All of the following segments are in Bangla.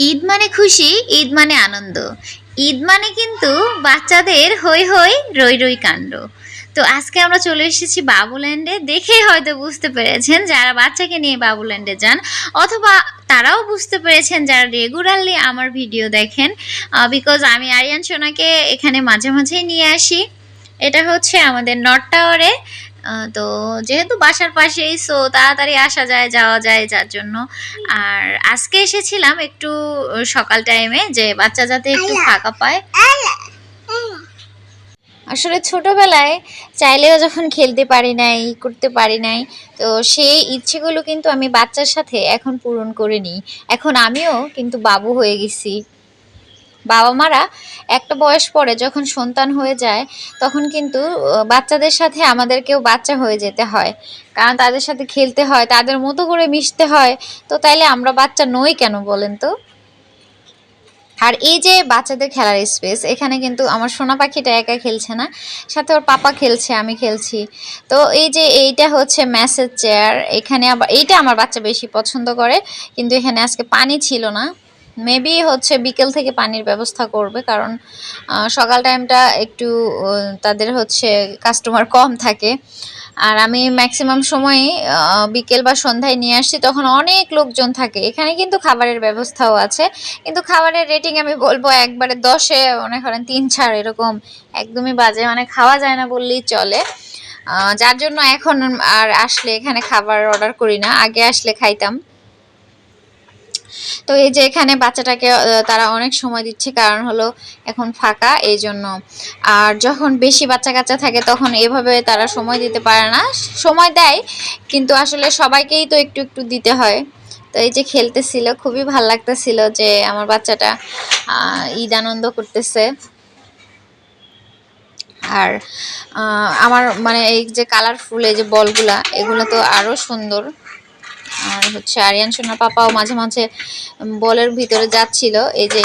ঈদ মানে খুশি, ঈদ মানে আনন্দ। ঈদ মানে কিন্তু বাচ্চাদের হই হই রই রই কাণ্ড। তো আজকে আমরা চলে এসেছি বাবুল্যান্ডে দেখেই হয়তো বুঝতে পেরেছেন যারা বাচ্চাকে নিয়ে বাবুল্যান্ডে যান, অথবা তারাও বুঝতে পেরেছেন যারা রেগুলারলি আমার ভিডিও দেখেন বিকজ আমি আরিয়ান সোনাকে এখানে মাঝে মাঝেই নিয়ে আসি। এটা হচ্ছে আমাদের নর্থ টাওয়ারে। তো যেহেতু বাসার পাশেই সো তাড়াতাড়ি আসা যায় যাওয়া যায় যার জন্য। আর আজকে এসেছিলাম একটু সকাল টাইমে যে বাচ্চা যাতে একটু ফাঁকা পায়। আসলে ছোটবেলায় চাইলেও যখন খেলতে পারি নাই ই করতে পারি নাই তো সেই ইচ্ছেগুলো কিন্তু আমি বাচ্চার সাথে এখন পূরণ করে নিই এখন আমিও কিন্তু বাবু হয়ে গেছি। বাবা মারা একটা বয়স পরে যখন সন্তান হয়ে যায়, তখন কিন্তু বাচ্চাদের সাথে আমাদেরকেও বাচ্চা হয়ে যেতে হয়। কারণ তাদের সাথে খেলতে হয়, তাদের মতো করে মিশতে হয়। তো তাইলে আমরা বাচ্চা নই কেন বলেন তো? আর এই যে বাচ্চাদের খেলার স্পেস এখানে কিন্তু আমার সোনা পাখিটা একা খেলছে না, সাথে ওর পাপা খেলছে, আমি খেলছি। তো এই যে এইটা হচ্ছে ম্যাসেজ চেয়ার এখানে আবার, এইটা আমার বাচ্চা বেশি পছন্দ করে, কিন্তু এখানে আজকে পানি ছিল না। মেবি হচ্ছে বিকেল থেকে পানির ব্যবস্থা করবে, কারণ সকাল টাইমটা একটু তাদের হচ্ছে কাস্টমার কম থাকে। আর আমি ম্যাক্সিমাম সময়ই বিকেল বা সন্ধ্যায় নিয়ে আসছি, তখন অনেক লোকজন থাকে। এখানে কিন্তু খাবারের ব্যবস্থাও আছে, কিন্তু খাবারের রেটিং আমি বলব একবারে দশে, মনে করেন তিন চার এরকম। একদমই বাজে মানে খাওয়া যায় না বললেই চলে। যার জন্য এখন আর আসলে এখানে খাবার অর্ডার করি না, আগে আসলে খাইতাম। তো এই যে এখানে বাচ্চাটাকে তারা অনেক সময় দিচ্ছে, কারণ হলো এখন ফাঁকা, এই জন্য। আর যখন বেশি বাচ্চা কাচ্চা থাকে, তখন এভাবে তারা সময় দিতে পারে না। সময় দেয়, কিন্তু আসলে সবাইকেই তো একটু একটু দিতে হয়। তো এই যে খেলতেছিল, খুবই ভালো লাগতেছিল যে আমার বাচ্চাটা ঈদ আনন্দ করতেছে। আর আমার মানে এই যে কালারফুল এই যে বলগুলা এগুলো তো আরও সুন্দর। আর হচ্ছে আরিয়ান সোনার পাপাও মাঝে মাঝে বলের ভিতরে যাচ্ছিল। এই যে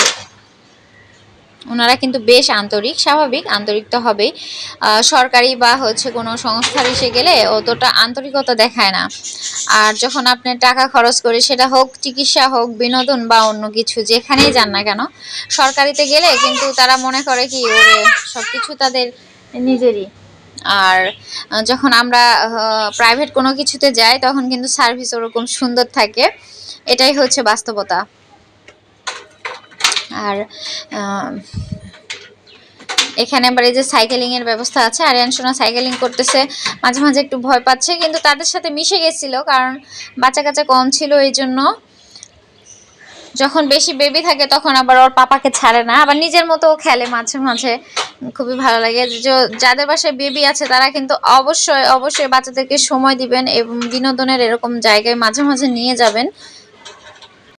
ওনারা কিন্তু বেশ আন্তরিক, স্বাভাবিক, আন্তরিক তো হবেই। সরকারি বা হচ্ছে কোনো সংস্থার এসে গেলে অতটা আন্তরিকতা দেখায় না। আর যখন আপনি টাকা খরচ করে সেটা হোক চিকিৎসা হোক, বিনোদন বা অন্য কিছু যেখানেই যান না কেন, সরকারিতে গেলে কিন্তু তারা মনে করে কি, ওরে সব কিছু তাদের নিজেরই। আর যখন আমরা প্রাইভেট কোনো কিছুতে যাই, তখন কিন্তু সার্ভিস ওরকম সুন্দর থাকে। এটাই হচ্ছে বাস্তবতা। আর এখানে আবার এই যে সাইকেলিং এর ব্যবস্থা আছে। আরিয়ান সোনা সাইকেলিং করতেছে। মাঝে মাঝে একটু ভয় পাচ্ছে, কিন্তু তাদের সাথে মিশে গেছিল, কারণ বাচ্চা কাচ্চা কম ছিল এই জন্য যখন বেশি বেবি থাকে তখন আবার ওর পাপাকে ছাড়ে না। আবার নিজের মতো খেলে মাঝে মাঝে। খুবই ভালো লাগে। যাদের বাসায় বেবি আছে তারা কিন্তু অবশ্যই অবশ্যই বাচ্চাদেরকে সময় দিবেন এবং বিনোদনের এরকম জায়গায় মাঝে মাঝে নিয়ে যাবেন।